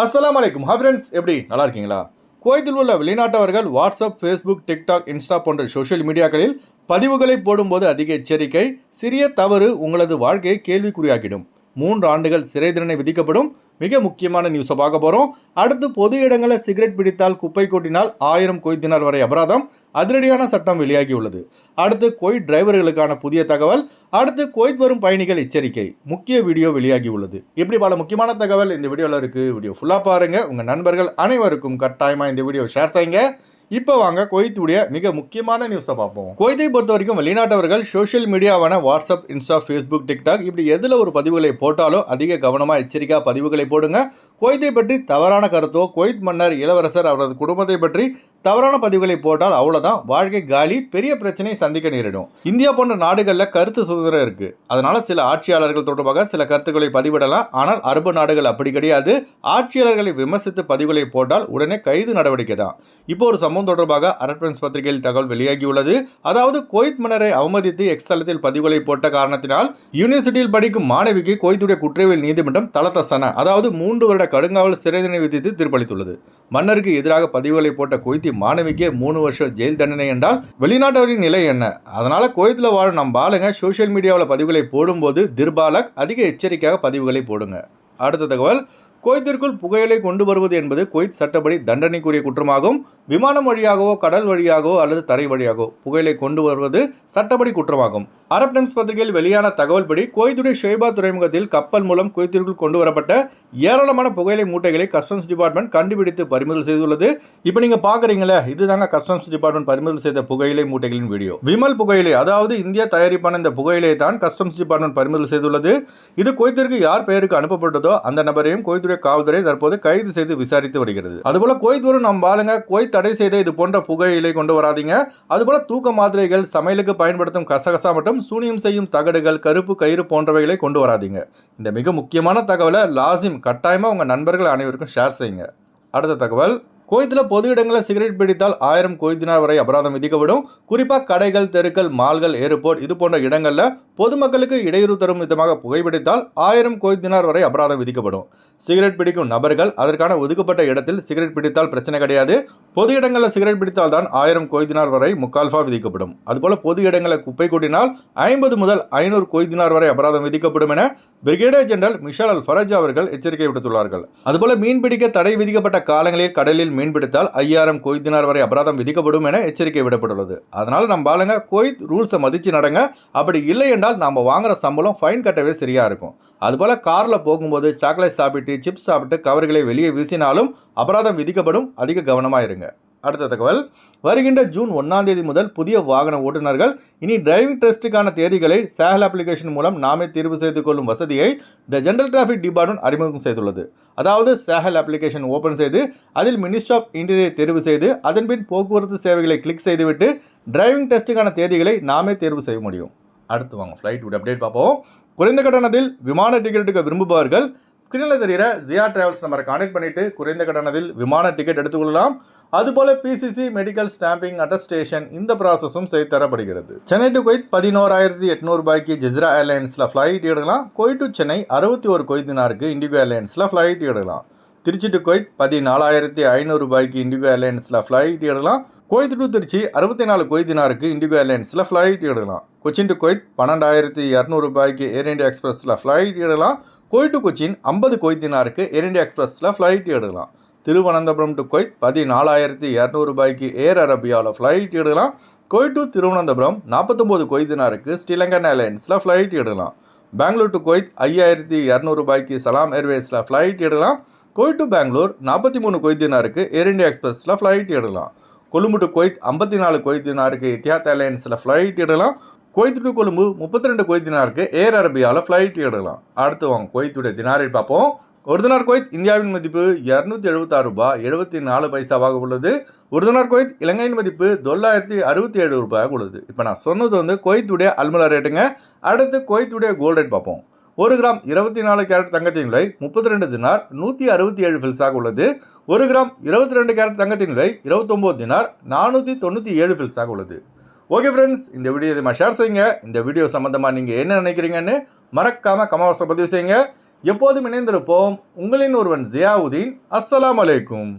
அஸ்லாம் வலைக்கும் ஃப்ரெண்ட்ஸ் எப்படி? நல்லா இருக்கீங்களா? குவைத்தில் உள்ள வெளிநாட்டவர்கள் வாட்ஸ்அப் ஃபேஸ்புக் டிக்டாக் இன்ஸ்டா போன்ற சோஷியல் மீடியாக்களில் பதிவுகளை போடும்போது அதிக எச்சரிக்கை சிறிய தவறு உங்களது வாழ்க்கையை கேள்விக்குறியாக்கிடும். மூன்று ஆண்டுகள் சிறை தண்டனை விதிக்கப்படும். மிக முக்கியமான நியூஸை பார்க்க போகிறோம் அடுத்து பொது இடங்களில் சிகரெட் பிடித்தால் குப்பை கொட்டினால் ஆயிரம் கொய்த்தினால் வரை அபராதம் அதிரடியான சட்டம் வெளியாகியுள்ளது. அடுத்து கொய்த் டிரைவர்களுக்கான புதிய தகவல். அடுத்து கொய்த் வரும் பயணிகள் எச்சரிக்கை. முக்கிய வீடியோ வெளியாகியுள்ளது. இப்படி பல முக்கியமான தகவல் இந்த வீடியோவில் இருக்குது வீடியோ ஃபுல்லாக பாருங்கள் உங்கள் நண்பர்கள் அனைவருக்கும் கட்டாயமாக இந்த வீடியோ ஷேர் செய்யுங்க. இப்போ வாங்க குவைத்துடைய மிக முக்கியமான நியூஸை பார்ப்போம். கொய்தை பொறுத்த வரைக்கும் வெளிநாட்டவர்கள் சோஷியல் மீடியாவான வாட்ஸ்அப் இன்ஸ்டா ஃபேஸ்புக் டிக்டாக் இப்படி எதில் ஒரு பதிவுகளை போட்டாலும் அதிக கவனமாக எச்சரிக்கையாக பதிவுகளை போடுங்க. கொய்தை பற்றி தவறான கருத்தோ கொய்த் மன்னர் இளவரசர் அவரது குடும்பத்தை பற்றி தவறான பதிவுகளை போட்டால் அவ்வளோதான் வாழ்க்கை காலி பெரிய பிரச்சனையை சந்திக்க நேரிடும். இந்தியா போன்ற நாடுகளில் கருத்து சுதந்திரம் இருக்குது அதனால் சில ஆட்சியாளர்கள் தொடர்பாக சில கருத்துக்களை பதிவிடலாம். ஆனால் அரபு நாடுகள் அப்படி கிடையாது. ஆட்சியாளர்களை விமர்சித்து பதிவுகளை போட்டால் உடனே கைது நடவடிக்கை தான். இப்போ ஒரு சம்பவம் தொடர்பாக அரட்பன்ஸ் பத்திரிகையில் தகவல் வெளியாகியுள்ளது. அதாவது கோயத் மன்னரை அவமதித்து எக்ஸ் தளத்தில் பதிவுகளை போட்ட காரணத்தினால் யூனிவர்சிட்டியில் படிக்கும் மாணவிக்கு கோய்த்துடைய குற்றவியல் நீதிமன்றம் தளத்தசன அதாவது மூன்று வருட கடுங்காவல் சிறை தண்டனை விதித்து தீர்ப்பளித்துள்ளது. மன்னருக்கு எதிராக பதிவுகளை போட்ட கொய்த்தி மாணவிக்கே மூணு வருஷம் ஜெயில் தண்டனை என்றால் வெளிநாட்டவரின் நிலை என்ன? அதனால கோயத்தில் வாழும் நம் ஆளுங்க சோஷியல் மீடியாவில் பதிவுகளை போடும்போது திர்பாலக் அதிக எச்சரிக்கையாக பதிவுகளை போடுங்க. அடுத்த தகவல் குவைத்திற்குள் புகையிலை கொண்டு வருவது என்பது குவைத் சட்டப்படி தண்டனைக்குரிய குற்றமாகும். விமானம் வழியாகவோ கடல் வழியாகவோ அல்லது தரை வழியாகவோ புகையிலை கொண்டு வருவது சட்டப்படி குற்றமாகும். அரப் டைம்ஸ் பத்திரிகையில் வெளியான தகவல்படி குவைத்துடைய ஷேபா துறைமுகத்தில் கப்பல் மூலம் குவைத்திற்குள் கொண்டு வரப்பட்ட ஏராளமான புகையிலை மூட்டைகளை கஸ்டம்ஸ் டிபார்ட்மெண்ட் கண்டுபிடித்து பறிமுதல் செய்துள்ளது. இப்போ நீங்கள் பார்க்குறீங்களே இதுதாங்க கஸ்டம்ஸ் டிபார்ட்மெண்ட் பறிமுதல் செய்த புகையிலை மூட்டைகளின் வீடியோ. விமல் புகையிலை அதாவது இந்தியா தயாரிப்பான இந்த புகையிலை தான் கஸ்டம்ஸ் டிபார்ட்மெண்ட் பறிமுதல் செய்துள்ளது. இது குவைத்திற்கு யார் பெயருக்கு அனுப்பப்பட்டதோ அந்த நபரையும் குவைத்துடைய காவல்துறை தற்போது கைது செய்து விசாரித்து வருகிறது. அதுபோல குவைத் வரும் நம்ம ஆளுங்க தடை செய்த இது போன்ற புகையிலை கொண்டு வராதீங்க. அதுபோல தூக்க மாத்திரைகள் சமையலுக்கு பயன்படுத்தும் கசகசா மற்றும் சூனியம் செய்யும் தகடுகள் கருப்பு கயிறு போன்றவைகளை கொண்டு வராதீங்க. இந்த மிக முக்கியமான தகவலை லாசிம் கட்டாயமா உங்க நண்பர்கள் அனைவருக்கும் ஷேர் செய்யுங்க. அடுத்த தகவல் கோயத்தில் பொது இடங்களில் சிகரெட் பிடித்தால் ஆயிரம் கோய்தினார் வரை அபராதம் விதிக்கப்படும். குறிப்பாக கடைகள் தெருக்கள் மால்கள் ஏர்போர்ட் இது போன்ற இடங்களில் பொதுமக்களுக்கு இடையூறு தரும் விதமாக புகைப்பிடித்தால் ஆயிரம் கோய்தினார் வரை அபராதம் விதிக்கப்படும். சிகரெட் பிடிக்கும் நபர்கள் அதற்கான ஒதுக்கப்பட்ட இடத்தில் சிகரெட் பிடித்தால் பிரச்சனை கிடையாது. பொது இடங்களில் சிகரெட் பிடித்தால் தான் ஆயிரம் கோய்தினார் வரை முக்கால்ஃபா விதிக்கப்படும். அதுபோல பொது இடங்களில் குப்பை கூட்டினால் ஐம்பது முதல் ஐநூறு கோய்தினார் வரை அபராதம் விதிக்கப்படும் என பிரிகேடியர் ஜெனரல் மிஷால் அல் ஃபரஜ் அவர்கள் எச்சரிக்கை விடுத்துள்ளார்கள். அதுபோல மீன்பிடிக்க தடை விதிக்கப்பட்ட காலங்களில் கடலில் மீன்பிடித்தால் ஐயாயிரம் கொய்தினார் வரை அபராதம் விதிக்கப்படும் என எச்சரிக்கை விடப்பட்டுள்ளது. அதனால் நம்ம ஆளுங்க கொய்த் ரூல்ஸை மதித்து நடங்க. அப்படி இல்லை என்றால் நம்ம வாங்குற சம்பளம் ஃபைன் கட்டவே சரியாக இருக்கும். அதுபோல் காரில் போகும்போது சாக்லேட் சாப்பிட்டு சிப்ஸ் சாப்பிட்டு கவர்களை வெளியே வீசினாலும் அபராதம் விதிக்கப்படும். அதிக கவனமாக இருங்க. அடுத்த தகவல். வருகின்ற ஜூன் ஒன்றாம் தேதி முதல் புதிய வாகன ஓட்டுநர்கள் இனி டிரைவிங் டெஸ்ட்டுக்கான தேதிகளை சேகல் அப்ளிகேஷன் மூலம் நாமே தேர்வு செய்து கொள்ளும் வசதியை த ஜென்ரல் டிராஃபிக் டிபார்ட்மெண்ட் அறிமுகம் செய்துள்ளது. அதாவது சேகல் அப்ளிகேஷன் ஓப்பன் செய்து அதில் மினிஸ்ட்ரி ஆஃப் இன்டீரியர் தேர்வு செய்து அதன்பின் போக்குவரத்து சேவைகளை கிளிக் செய்துவிட்டு டிரைவிங் டெஸ்ட்டுக்கான தேதிகளை நாமே தேர்வு செய்ய முடியும். அடுத்து வாங்க ஃப்ளைட் விட அப்டேட் பார்ப்போம். குறைந்த கட்டணத்தில் விமான டிக்கெட் எடுக்க விரும்புபவர்கள் ஸ்க்ரீனில் தெரிகிற ஜியா டிராவல்ஸ் நம்பரை கான்டெக்ட் பண்ணிவிட்டு குறைந்த கட்டணத்தில் விமான டிக்கெட் எடுத்துக்கொள்ளலாம். அதுபோல பிசிசி மெடிக்கல் ஸ்டாம்பிங் அட்டஸ்டேஷன் இந்த ப்ராசஸும் செய்து தரப்படுகிறது. சென்னை டு கொய்த் பதினோராயிரத்தி எட்நூறு ரூபாய்க்கு ஜிஸ்ரா ஏர்லைன்ஸில் ஃப்ளைட் எடுக்கலாம். கொய்த் டு சென்னை அறுபத்தி ஒரு கொய்தினாருக்கு இண்டிகோ ஏர்லைன்ஸில் ஃப்ளைட் எடுக்கலாம். திருச்சி டு கொய்த் பதினாலாயிரத்தி ஐநூறு ரூபாய்க்கு இண்டிகோ ஏர்லைன்ஸில் ஃப்ளைட் எடுக்கலாம். கொய்த் டு திருச்சி அறுபத்தி நாலு கொய்தினாருக்கு இண்டிகோ ஏர்லைன்ஸில் ஃப்ளைட் எடுக்கலாம். கொச்சின் டு கொய்த் பன்னெண்டாயிரத்தி இரநூறு ரூபாய்க்கு ஏர் இண்டியா எக்ஸ்பிரஸில் ஃப்ளைட் எடுக்கலாம். கொய்ட் டு கொச்சின் ஐம்பது கொய்தினாருக்கு ஏர் இண்டியா எக்ஸ்பிரஸில் ஃப்ளைட் எடுக்கலாம். திருவனந்தபுரம் டு கொய்த் பதினாலாயிரத்தி இரநூறு ரூபாய்க்கு ஏர் அரபியாவில் ஃப்ளைட் எடுக்கலாம். கொய்ட் டு திருவனந்தபுரம் நாற்பத்தொம்போது கொய்தினாருக்கு ஸ்ரீலங்கன் ஏர்லைன்ஸில் ஃப்ளைட் எடுக்கலாம். பெங்களூர் டு கொய்த் ஐயாயிரத்தி இரநூறு ரூபாய்க்கு சலாம் ஏர்வேஸில் ஃப்ளைட் எடுக்கலாம். கொய்ட் டு பெங்களூர் நாற்பத்தி மூணு கொய்தினாருக்கு ஏர் இண்டியா எக்ஸ்பிரஸில் ஃப்ளைட் எடுக்கலாம். கொழும்பு டு கொய்த் ஐம்பத்தி நாலு கொய்தினாருக்கு இத்தியாத் ஏர்லைன்ஸில் ஃப்ளைட் இடலாம் கொய்த் டு கொழும்பு முப்பத்தி ரெண்டு கொய்தினாருக்கு ஏர் அரபியாவில் ஃப்ளைட் இடலாம் அடுத்து வாங்க கொய்த்துடைய தினாரை பார்ப்போம். ஒரு தினார் குவைத் இந்தியாவின் மதிப்பு இரநூத்தி எழுபத்தாறு ரூபாய் எழுபத்தி நாலு பைசாவாக உள்ளது. ஒரு தினார் குவைத் இலங்கையின் மதிப்பு தொள்ளாயிரத்தி அறுபத்தி ஏழு ரூபாயாக உள்ளது. இப்போ நான் சொன்னது வந்து குவைத்துடைய அல்மலா ரேட்டுங்க அடுத்து குவைத்துடைய கோல்ட் ரேட் பார்ப்போம். ஒரு கிராம் இருபத்தி நாலு கேரட் தங்கத்தின் விலை முப்பத்தி ரெண்டு தினார் நூற்றி அறுபத்தி ஏழு ஃபில்ஸாக உள்ளது. ஒரு கிராம் இருபத்தி ரெண்டு கேரட் தங்கத்தின் விலை இருபத்தொம்போது தினார் நானூற்றி தொண்ணூற்றி ஏழு ஃபில்ஸாக உள்ளது. ஓகே ஃப்ரெண்ட்ஸ் இந்த வீடியோ இதை ஷேர் செய்யுங்க. இந்த வீடியோ சம்மந்தமாக நீங்கள் என்ன நினைக்கிறீங்கன்னு மறக்காமல் கமெண்ட்ஸில் பதிவு செய்யுங்க. எப்போதும் இணைந்திருப்போம் உங்களின் ஒருவன் ஜியாவுதீன். அஸ்ஸலாம் அலைக்கும்.